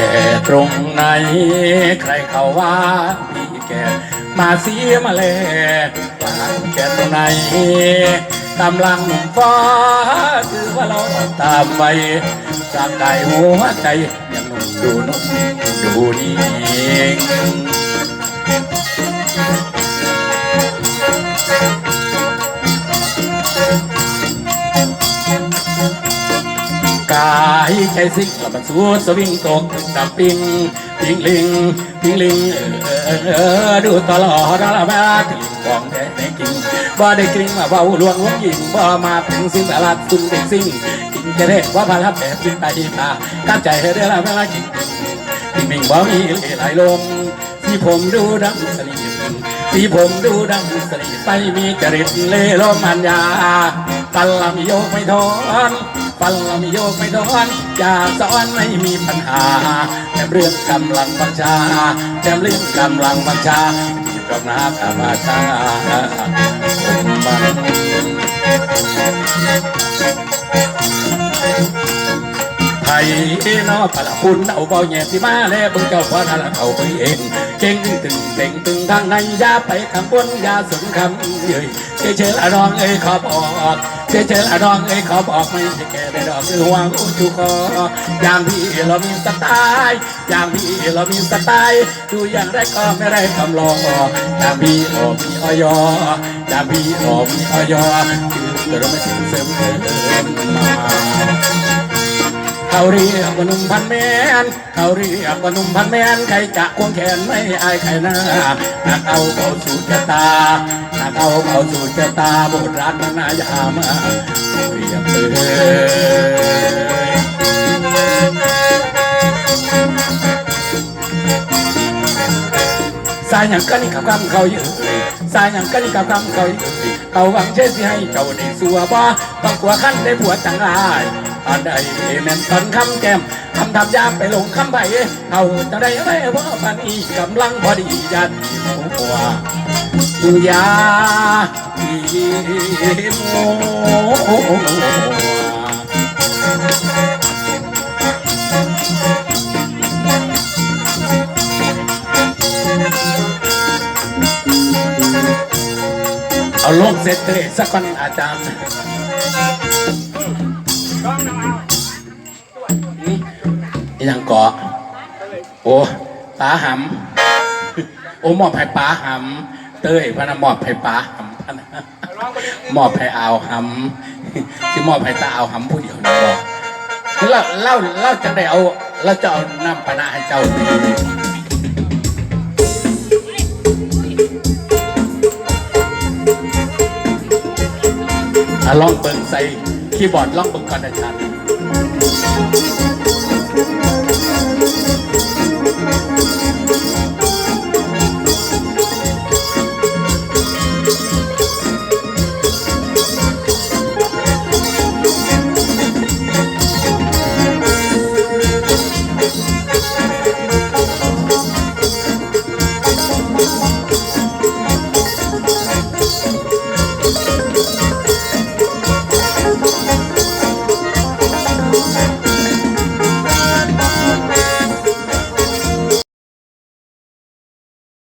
ก่ตรงไหน ใครเขาว่าพี่แก่มาเสียมาแลว่าแก่ตรงไหนกำลังฟ้าคือว่าเราตามไปจากใจหัวใจยังหนุ่มดูนุ่มดูดีกายใจสิกลับมาสู่สวิงตกดับปิงปิงลิงปิงลิงเออเออดูตลอดละแม่ถึงของแท้กินบ่ได้กริ่งมาเบาลวงลวงยิงบ่มาเป็นสิ่งตลาดซุ่มเด็กสิ่งกินจะได้ว่าพาลับแบบสิ้นไปตาก้าใจให้ได้ละแม่ละกินปิงปิงบ่มีไหลลมที่ผมดูดำสนิทที่ผมดูดำสนิทไปมีจริตเล่ลมมันยาปัลลำโยกไม่ทน ฟันลำโยกไม่ดนอย่าสอนไม่มีปัญหาแต่เรื่องกำลังบัญชาแต่เรื่องกำลังบัญชาที่กำนับอามชาผมมันไทยนอปะละคุณเอาเบาแย่ที่มาแล้วเบิ่งเจ้าพ่อนั่นละเอาไปเองเก่งตึงเก่งตึงทางในยาไปคำบนยาสุนคำเย้ยเฉยเฉยละน้องเอ้ยขอบอก เฉยเฉยละน้องเอ้ยขอบอกไม่ใช่แก่ได้ดอกคือห่วงอุจุคออย่างพี่เรามีสไตล์อย่างพี่เรามีสไตล์ดูอย่างไรก็ไม่ได้คำลองอย่างพี่เรามีออยอย่างพี่เรามีออยคือเราไม่ถึงเสริมเติมมาเขาเรียกว่านุ่มพันแมนเขาเรียกว่านุ่มพันแมนใครจะควงแขนไม่อายใครหน้าหากเอาเขาสู่ชะตา หากเอาเข้าสู่ชะตาโบราณนายามาเรียบเลยสายอย่างกันนี่ขับคำเขาอยู่สายอย่างกันนี่ขับคำเขาอยู่เขาหวังเช่สิให้เจ้าได้สัวบ่ต้องกลัวขั้นได้ผัวจังไรอันใดแม่นตอนคำแก้มคำทำยากไปลงคำใบเอาจะได้อะไรว่าพันอีกำลังพอดียันหัว ดูยาอีโมเอาลงเสร็จเลยสักคนอาจารย์นี่ยังเกาะโอ้ป้าหำโอ้หมอบให้ป้าหำ เต้ยพะนะหมอบให้ป้าหำพะนะหมอบให้อาวหำที่มอบให้ตาอาวหำผู้เดียวนะบอกเล่าเล่าเล่าจะได้เอาเราจะเอาน้ำปนะให้เจ้าดีอลองเบิ่งใส่คีย์บอร์ดลองเบิ่งก่อนนะชัน